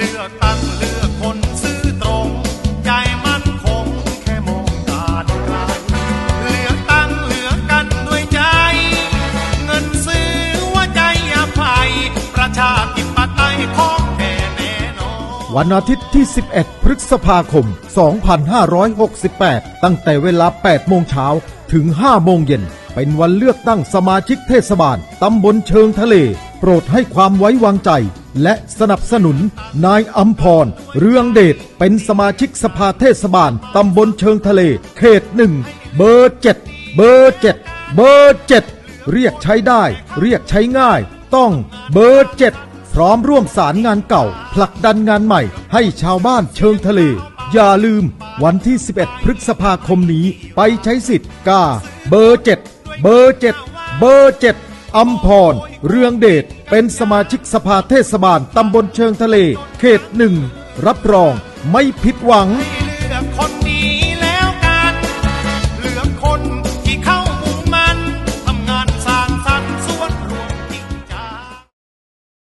เลือกตั้งเลือกคนซื่อตรง ใจมั่นคงแค่มองการไกลเลือกตั้งเลือกกันด้วยใจ เงินซื้อว่าใจอภัย ประชาธิปไตยของแท้แน่นอน วันอาทิตย์ที่ 11 พฤษภาคม 2568 ตั้งแต่เวลา 8 โมงเช้าถึง 5 โมงเย็น เป็นวันเลือกตั้งสมาชิกเทศบาล ตำบลเชิงทะเล โปรดให้ความไว้วางใจ และสนับสนุนนายอัมพร เรืองเดชเป็นสมาชิกสภาเทศบาลตำบลเชิงทะเล เขตหนึ่งเบอร์7เบอร์7เบอร์7เรียกใช้ได้ เรียกใช้ง่าย ต้องเบอร์7พร้อมร่วมสารงานเก่า ผลักดันงานใหม่ให้ชาวบ้านเชิงทะเล อย่าลืมวันที่ 11 พฤษภาคมนี้ไปใช้สิทธิ์กา เบอร์7เบอร์7เบอร์7 อัมพร เรืองเดช เป็นสมาชิกสภาเทศบาลตำบลเชิงทะเล เขตหนึ่ง รับรองไม่ผิดหวัง